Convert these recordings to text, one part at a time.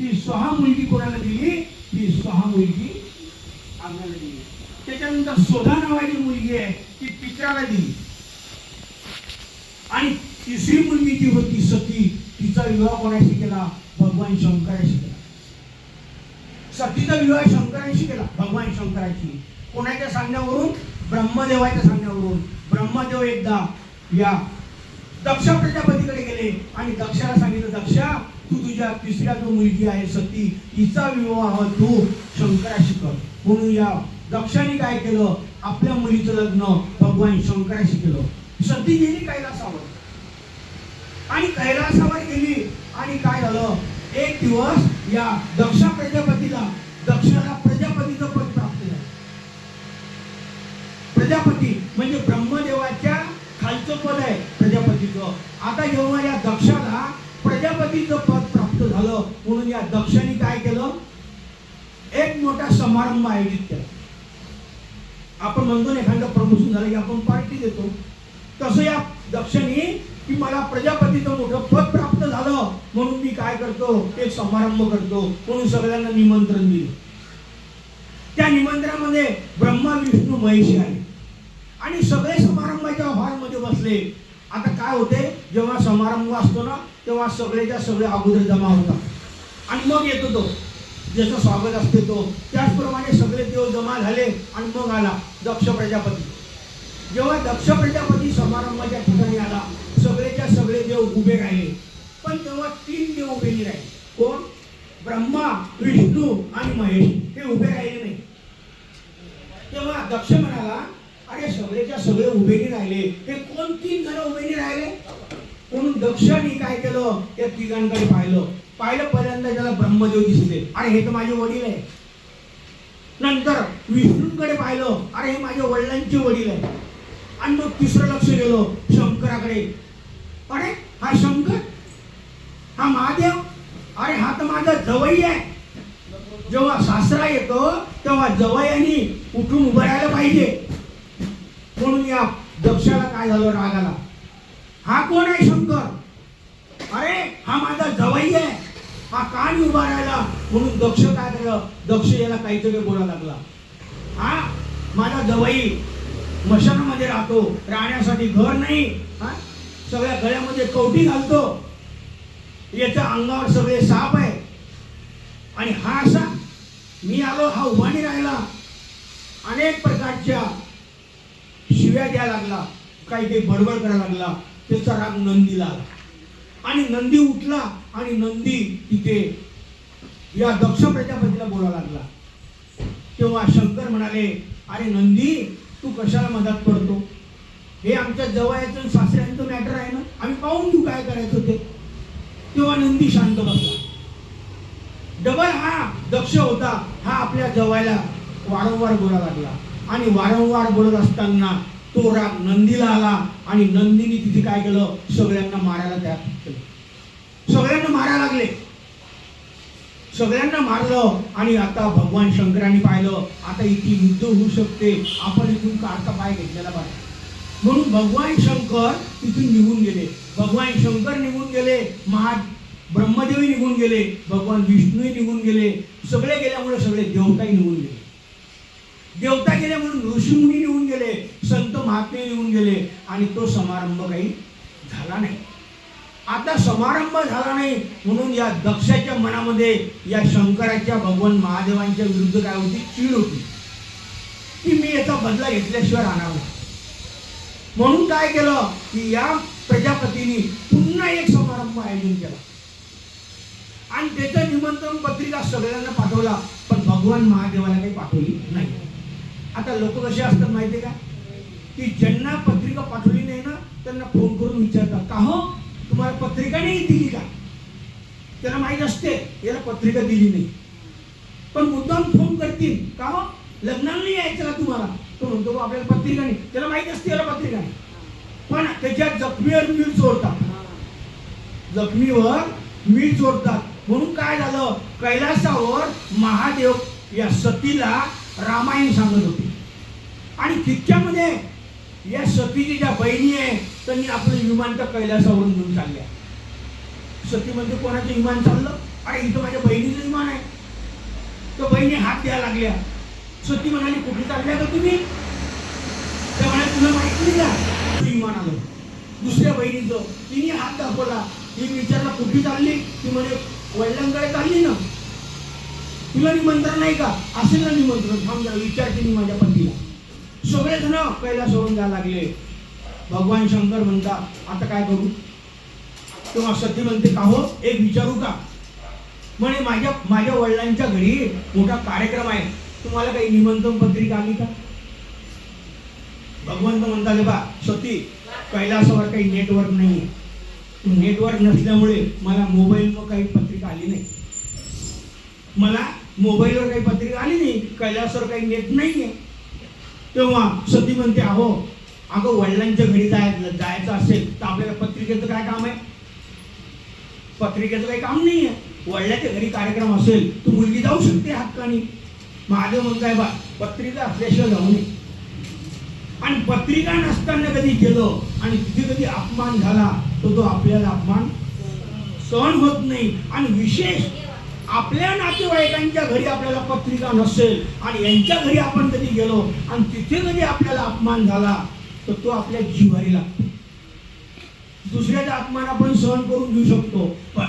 ती सहा मुलगी कोणाला दिली? ती सहा मुलगी आम्हाला दिली. त्याच्यानंतर सोधा नावाची मुलगी आहे ती पित्राला दिली. आणि तिसरी मुलगी जी होती सती तिचा विवाह कोणाशी केला? भगवान शंकराशी केला. सतीचा विवाह शंकराशी केला भगवान शंकराशी. कोणाच्या सांगण्यावरून? ब्रह्मदेवाच्या सांगण्यावरून. ब्रह्मदेव एकदा या दक्ष प्रजापतीकडे गेले आणि दक्षाला सांगितलं दक्षा तू तुझ्या तिसऱ्या जो मुलगी आहे सती तिचा विवाह तू शंकराशी कर. म्हणून या दक्षाने काय केलं? आपल्या मुलीचं लग्न भगवान शंकराशी केलं. सती गेली कैलासावर. आणि कैलासावर गेली. आणि काय झालं? एक दिवस या दक्ष प्रजापतीला दक्षाला प्रजापतीचं पद प्राप्त झालं. प्रजापती म्हणजे ब्रह्मदेवाच्या खालचं पद आहे प्रजापतीचं. आता जेव्हा या दक्षाला प्रजापतीचं पद झालं म्हणून या दक्षाने काय केलं? एक मोठा समारंभ आयोजित केला. आपण म्हणतो ना एखादं प्रमोशन झालं की आपण पार्टी देतो. तसं या दक्षिणी की मला प्रजापतीचं मोठं पद प्राप्त झालं म्हणून मी काय करतो? एक समारंभ करतो. म्हणून सगळ्यांना निमंत्रण दिलं. त्या निमंत्रणामध्ये ब्रह्मा विष्णू महेशी आले. आणि सगळे समारंभाच्या हॉलमध्ये बसले. आता काय होते? जेव्हा समारंभ असतो ना तेव्हा सगळेच्या सगळे अगोदर जमा होतात. आणि मग येतो तो. ज्याचं स्वागत असते तो. त्याचप्रमाणे सगळे देव जमा झाले आणि मग आला दक्ष प्रजापती. जेव्हा दक्ष प्रजापती समारंभाच्या ठिकाणी आला सगळेच्या सगळे देव उभे राहिले. पण तेव्हा तीन देव उभे राहिले. कोण? ब्रह्मा विष्णू आणि महेश. हे उभे राहिले नाही. तेव्हा दक्ष म्हणाला अरे सगळेच्या सगळे उभेने राहिले. हे कोण तीन जण उभे राहिले? म्हणून दक्षाने काय केलं? त्या तिघांकडे पाहिलं. पाहिलं पहिल्यांदा त्याला ब्रह्मदेव दिसले. अरे हे तर माझे वडील आहे नंतर विष्णूंकडे पाहिलं. अरे हे माझ्या वडिलांचे वडील आहे आणि मग तिसरं लक्ष गेलं शंकराकडे. अरे हा शंकर? हा महादेव? अरे हा तर माझा जवई आहे. जेव्हा सासरा येतो तेव्हा जवयानी उठून उभं राहायला पाहिजे. म्हणून या दक्षाला काय झालं रागाला? हा कोण आहे शंकर? अरे हा माझा जवई आहे. हा का नाही उभा राहिला? म्हणून दक्ष काय केलं दक्ष याला काहीतरी बोलायला लागला. हा माझा जवई मशानामध्ये राहतो. राहण्यासाठी घर नाही. हा सगळ्या गळ्यामध्ये कवटी घालतो. याच्या अंगावर सगळे साप आहे. आणि हा असा मी आलो हा उभाणी राहिला. अनेक प्रकारच्या शिव्या द्यायला लागला. काही काही बडबड करायला लागला. त्याचा राग नंदीला आला. आणि नंदी उठला आणि नंदी तिथे या दक्ष प्रजापतीला बोलायला लागला. तेव्हा शंकर म्हणाले अरे नंदी तू कशाला मदत पडतो? हे आमच्या जवळचं सासऱ्यांचं मॅटर आहे ना? आम्ही पाहून तू काय करायचं ते? तेव्हा नंदी शांत बसला. डबल हा दक्ष होता हा आपल्या जवायला वारंवार बोलायला लागला. आणि वारंवार बोलत असताना तो राग नंदीला आला आणि नंदीने तिथे काय केलं? सगळ्यांना मारायला तयार केलं. सगळ्यांना मारायला लागले. सगळ्यांना मारलं आणि आता भगवान शंकरांनी पाहिलं आता इथे युद्ध होऊ शकते. आपण इथून काढता पाय घेतलेला पाहिजे म्हणून भगवान शंकर तिथून निघून गेले. भगवान शंकर निघून गेले महा ब्रह्मदेवी निघून गेले भगवान विष्णूही निघून गेले. सगळे गेल्यामुळे सगळे देवताही निघून गेले. देवता गेले म्हणून ऋषीमुनी येऊन गेले संत महात्मे येऊन गेले आणि तो समारंभ काही झाला नाही. आता समारंभ झाला नाही म्हणून या दक्षाच्या मनामध्ये या शंकराच्या भगवान महादेवांच्या विरुद्ध काय होती? चीड होती. की मी याचा बदला घेतल्याशिवाय राहणार नाही. म्हणून काय केलं? की या प्रजापतीने पुन्हा एक समारंभ आयोजन केला. आणि त्याचं निमंत्रण पत्रिका सगळ्यांना पाठवला पण भगवान महादेवाला काही पाठवली नाही. आता लोक कसे असतात माहितीये का? की ज्यांना पत्रिका पाठवली नाही ना त्यांना फोन करून विचारतात. का हो? तुम्हाला पत्रिका नाही दिली का? त्याला माहीत असते याला पत्रिका दिली नाही. पण मुद्दाम फोन करतील. का हो? लग्नाला नाही यायचं का तुम्हाला? तो म्हणतो आपल्याला पत्रिका नाही. त्याला माहीत असते याला पत्रिका नाही. पण त्याच्या जखमीवर मीठ चोरतात जखमीवर मीठ चोरतात म्हणून काय झालं? कैलासावर महादेव या सतीला रामायण सांगत होते. आणि तितक्यामध्ये या सतीची ज्या बहिणी आहे त्यांनी आपलं विमान त्या कैलासावरून घेऊन चालल्या. सती म्हणजे कोणाचं विमान चाललं? अरे इथं माझ्या बहिणीचं विमान आहे. तर बहिणी हात द्यायला लागल्या. सती म्हणाली कुठे चालल्या का तुम्ही? त्या म्हणाले तुला माहीत नाही का? तू आलं. दुसऱ्या बहिणीचं तिने हात दाखवला. तिने विचारला कुठे चालली? ती म्हणे वडिलांकडे चालली ना. तुला निमंत्रण नाही का? असेल ना निमंत्रण. थांब जरा विचारते मी माझ्या पतीला. सगळेजण पहिला सोडून जायला लागले. भगवान शंकर म्हणतात आता काय करू? तेव्हा सती म्हणते का हो एक विचारू का? म्हणे माझ्या माझ्या वडिलांच्या घरी मोठा कार्यक्रम आहे. तुम्हाला काही निमंत्रण पत्रिका आली का? भगवंत म्हणतात बा सती कैलासावर काही नेटवर्क नाही नेटवर्क नसल्यामुळे मला मोबाईलवर काही पत्रिका आली नाही. मला मोबाईलवर काही पत्रिका आली नाही कैलासवर काही नेट नाही आहे तेव्हा सती म्हणते अहो अगं वडिलांच्या घरी जायचं जायचं असेल तर आपल्याला पत्रिकेचं काय काम आहे? पत्रिकेचं काही काम नाही आहे वडिलाच्या घरी कार्यक्रम असेल तर मुलगी जाऊ शकते हक्कानी. महादेव म्हणताय बा पत्रिका असल्याशिवाय जाऊ नये. आणि पत्रिका नसताना कधी गेलो आणि तिथे कधी अपमान झाला तर तो आपल्याला अपमान सहन होत नाही. आणि विशेष आपल्या नातेवाईकांच्या घरी आपल्याला पत्रिका नसेल आणि यांच्या घरी आपण कधी गेलो आणि तिथे कधी आपल्याला अपमान झाला तर तो आपल्या जिव्हारी लागतो. दुसऱ्याचा अपमान आपण सहन करून घेऊ शकतो पण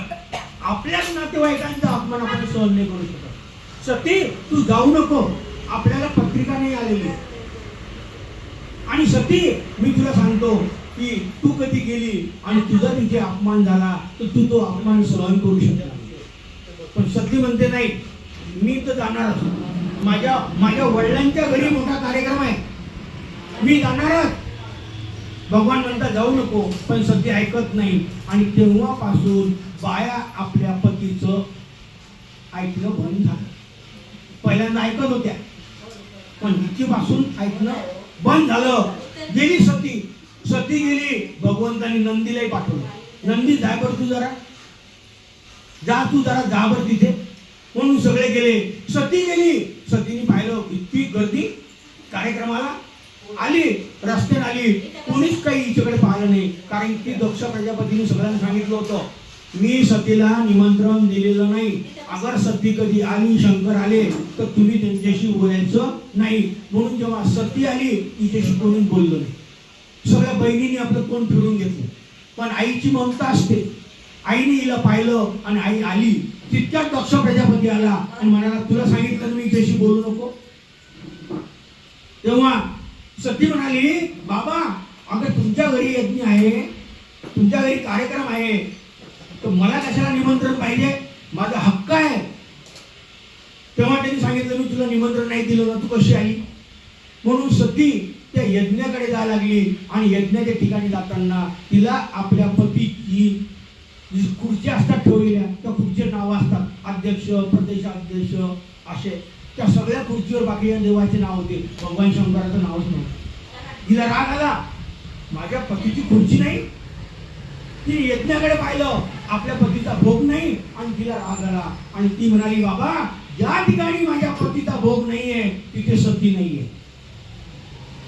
आपल्याच नातेवाईकांचा अपमान आपण सहन नाही करू शकत. सती तू जाऊ नको. आपल्याला पत्रिका नाही आलेली. आणि सती मी तुला सांगतो की तू कधी गेली आणि तुझा तिथे अपमान झाला तर तू तो अपमान सहन करू शकला पण सती म्हणते नाही मी तर जाणारच माझ्या माझ्या वडिलांच्या घरी मोठा कार्यक्रम आहे. मी जाणारच भगवान म्हणता जाऊ नको पण सती ऐकत नाही. आणि तेव्हापासून बाया आपल्या पतीचं ऐकणं बंद झालं. पहिल्यांदा ऐकत होत्या पण इथेपासून ऐकणं बंद झालं. गेली सती. सती गेली भगवंतानी नंदीलाही पाठवलं. नंदी जाय बरं तू जरा. जा तू जरा जा बर तिथे. म्हणून सगळे गेले. सती गेली. सतीने पाहिलं इतकी गर्दी कार्यक्रमाला. आली रस्त्याने आली. कोणीच काही हिच्याकडे पाहिलं नाही. कारण की दक्ष प्रजापतीने सगळ्यांना सांगितलं होतं मी सतीला निमंत्रण दिलेलं नाही. अगर सती कधी आली शंकर आले तर तुम्ही त्यांच्याशी बोलायचं नाही. म्हणून जेव्हा सती आली तिच्याशी कोणी बोललो नाही. सगळ्या बहिणीने आपलं कोण फिरून घेतलं. पण आईची ममता असते. आईने हिला पाहिलं आणि आई आली. तितक्या दक्ष प्रजापती आला आणि म्हणाला तुला सांगितलं मी त्याशी बोलू नको? तेव्हा सती म्हणाली बाबा अगं तुमच्या घरी यज्ञ आहे तुमच्या घरी कार्यक्रम आहे. तर मला कशाला निमंत्रण पाहिजे? माझा हक्क आहे. तेव्हा त्यांनी सांगितलं मी तुला निमंत्रण नाही दिलं ना तू कशी आली? म्हणून सती त्या यज्ञाकडे जायला लागली आणि यज्ञाच्या ठिकाणी जाताना तिला आपल्या पतीची खुर्च्या असतात ठेवलेल्या त्या खुर्ची नावं असतात अध्यक्ष प्रदेशाध्यक्ष असे. त्या सगळ्या खुर्चीवर बाकी देवाचे नाव होते. भगवान शंकराचं नावच नाही. तिला राग आला. माझ्या पतीची खुर्ची नाही. ती यज्ञाकडे पाहिलं. आपल्या पतीचा भोग नाही. आणि तिला राग आला. आणि ती म्हणाली बाबा ज्या ठिकाणी माझ्या पतीचा भोग नाहीये तिथे सती नाहीये.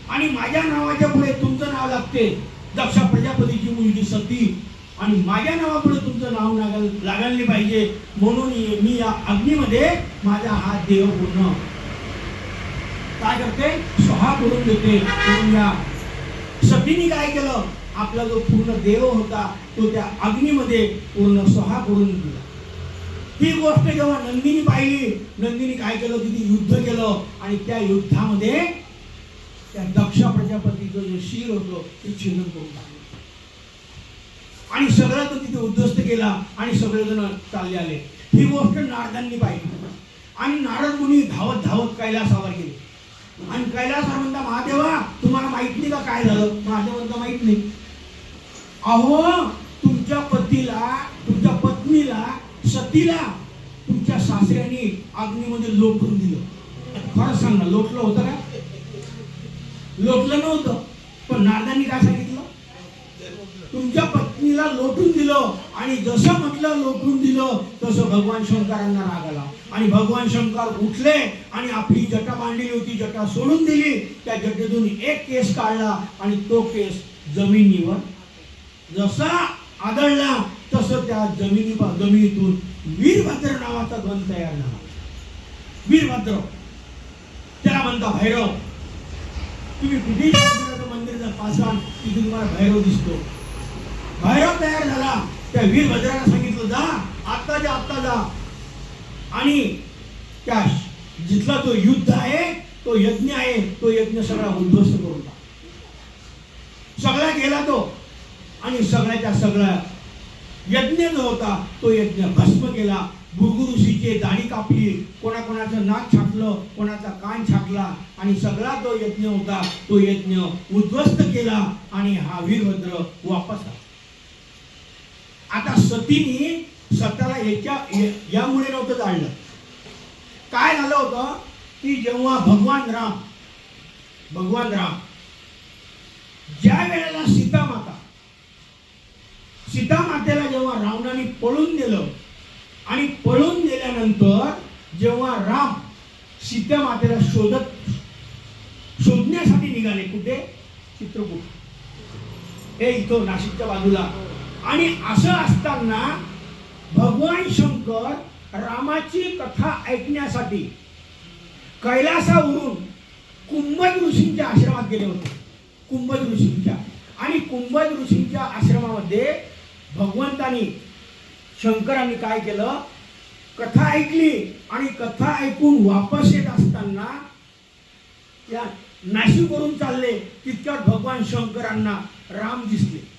आणि माझ्या नावाच्या पुढे तुमचं नाव लागते. दक्ष प्रजापतीची मुलगी सती. आणि माझ्या नावापुढे तुमचं नाव लागाल लागायला पाहिजे. म्हणून मी या अग्नीमध्ये माझा हा देव पूर्ण. काय करते? स्वहा करून देते. म्हणून या सतीने काय केलं? आपला जो पूर्ण देव होता तो त्या अग्नीमध्ये पूर्ण स्वहा करून दिला. ही गोष्ट जेव्हा नंदिनी पाहिली नंदिनी काय केलं? तिथे युद्ध केलं. आणि त्या युद्धामध्ये त्या दक्ष प्रजापतीचं जे शिर होतं ते छिन्न करून टाकलं. आणि सगळं तो तिथे उद्ध्वस्त केला आणि सगळेजण चालले आले. ही गोष्ट नारदांनी पाहिली. आणि नारद मुनी धावत धावत कैलासावर गेले. आणि कैलासावर म्हणता महादेवा तुम्हाला माहीत नाही का काय झालं? महादेव म्हणता माहीत नाही. अहो तुमच्या पतीला तुमच्या पत्नीला सतीला तुमच्या सासऱ्याने अग्नीमध्ये लोटून दिलं. खरंच सांग ना लोटलं होतं का? लोटलं नव्हतं. पण नारदांनी काय सांगितलं? तुमच्या तिला लोटून दिलं आणि जसं म्हटलं लोटून दिलं तसं भगवान शंकरांना राग आला. आणि भगवान शंकर उठले आणि आपली जटा मांडलेली होती जटा सोडून दिली. त्या जटेतून एक केस काढला आणि तो केस जमिनीवर जसा आदळला तसं त्या जमिनी जमिनीतून वीरभद्र नावाचा ग्रंथ तयार झाला. वीरभद्र. त्याला म्हणता भैरव. तुम्ही कुठेही मंदिर जर पासाल तिथे तुम्हाला भैरव दिसतो. भैरव तयार झाला. त्या वीरभद्राला सांगितलं जा आत्ता जा आत्ता जा. आणि त्या जिथला तो युद्ध आहे तो यज्ञ आहे तो यज्ञ सगळा उद्ध्वस्त करून टाक. सगळा गेला तो. आणि सगळ्याच्या सगळा यज्ञ जो होता तो यज्ञ भस्म केला. भृगु ऋषीचे दाढी कापली. कोणाकोणाचं नाक छाटलं कोणाचा कान छाटला आणि सगळा तो यज्ञ होता तो यज्ञ उद्ध्वस्त केला. आणि हा वीरभद्र वापस आला. आता सतीने स्वतःला याच्या यामुळे नव्हतं जाळलं. काय झालं होतं? की जेव्हा भगवान राम भगवान राम ज्या वेळेला सीता माता सीता मातेला जेव्हा रावणाने पळून नेलं आणि पळून नेल्यानंतर जेव्हा राम सीता मातेला शोधत शोधण्यासाठी निघाले कुठे? चित्रकूट. हे इथं नाशिकच्या बाजूला. आणि असं असताना भगवान शंकर रामाची कथा ऐकण्यासाठी कैलासावरून कुंभज ऋषींच्या आश्रमात गेले होते. कुंभज ऋषींच्या. आणि कुंभज ऋषींच्या आश्रमामध्ये भगवंतानी शंकरांनी काय केलं? कथा ऐकली आणि कथा ऐकून वापस येत असताना या नाशिकवरून चालले तितक्यात भगवान शंकरांना राम दिसले.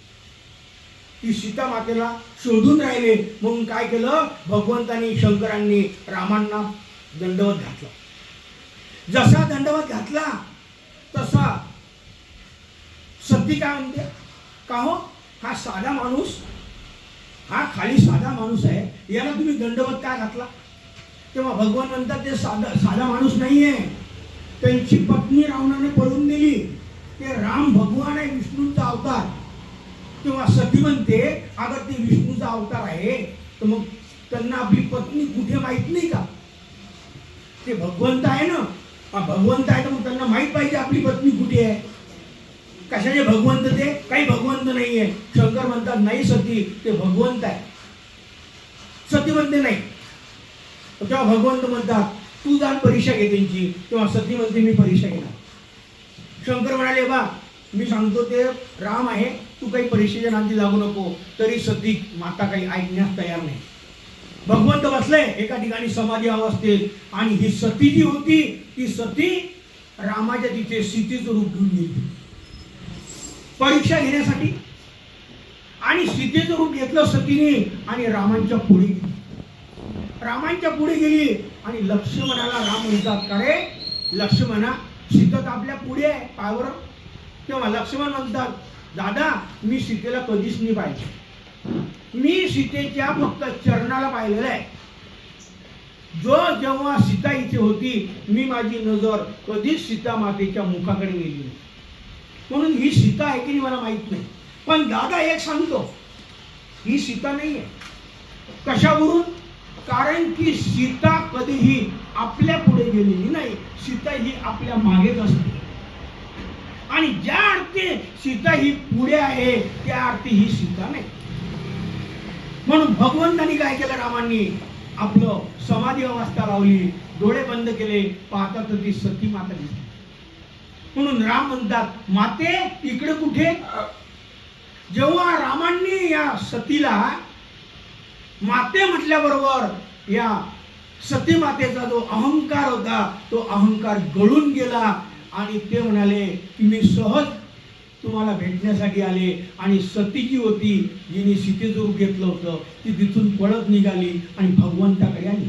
ती सीता मातेला शोधून राहिले. म्हणून काय केलं? भगवंतांनी शंकरांनी रामांना दंडवत घातला. जसा दंडवत घातला तसा सती काय म्हणते? का हो? हा साधा माणूस हा खाली साधा माणूस आहे. याला तुम्ही दंडवत काय घातला? तेव्हा भगवान म्हणतात ते साधा साधा माणूस नाहीये. त्यांची पत्नी रावणाने पळून दिली ते राम भगवान आहे विष्णूंचा अवतार. किंवा सती म्हणते अगर ते विष्णूचा अवतार आहे तर मग त्यांना आपली पत्नी कुठे माहीत नाही का? ते भगवंत आहे ना? भगवंत आहे तर मग त्यांना माहीत पाहिजे आपली पत्नी कुठे आहे. कशाचे भगवंत ते? काही भगवंत नाही आहे शंकर म्हणतात नाही सती ते भगवंत आहे. सती म्हणते नाही. तेव्हा भगवंत म्हणतात तू जाण परीक्षा घे त्यांची. तेव्हा सती म्हणते मी परीक्षा घेणार. शंकर म्हणाले बा मी सांगतो ते राम आहे तू काही परीक्षेच्या नांदी लागू नको तरी सती माता काही ऐकण्यास तयार नाही. भगवंत बसले एका ठिकाणी समाधी अवस्थेत. आणि ही सती जी होती ती सती रामाच्या तिथे सीतेचं रूप घेऊन गेली. परीक्षा घेण्यासाठी. आणि सीतेचं रूप घेतलं सतीने आणि रामांच्या पुढे गेली. रामांच्या पुढे गेली आणि लक्ष्मणाला राम म्हणतात का रे लक्ष्मणा सीता आपल्या पुढे आहे पायावर तेव्हा लक्ष्मण म्हणतात दादा मी सीतेला कधीच नाही पाहिजे मी सीतेच्या फक्त चरणाला पाहिलेलं आहे. जो जेव्हा सीता इथे होती मी माझी नजर कधीच सीता मातेच्या मुखाकडे गेली नाही. म्हणून ही सीता आहे की नाही मला माहीत नाही. पण दादा एक सांगतो. ही सीता नाही आहे कशावरून? कारण की सीता कधीही आपल्या पुढे गेलेली नाही. सीता ही आपल्या मागेच असते. आणि ज्या अर्थी सीता ही पुढे आहे त्या अर्थी ही सीता नाही. म्हणून भगवंतानी काय केलं रामांनी? आपलं समाधी अवस्था लावली डोळे बंद केले पाहता ती सती माता दिसली. म्हणून राम म्हणतात माते इकडे कुठे? जेव्हा रामांनी या सतीला माते म्हटल्याबरोबर या सती मातेचा जो अहंकार होता तो अहंकार गळून गेला. आणि ते म्हणाले की मी सहज तुम्हाला भेटण्यासाठी आले आणि सती जी होती जिने सीतेचं रूप घेतलं होतं. ती तिथून पळत निघाली आणि भगवंताकडे आली.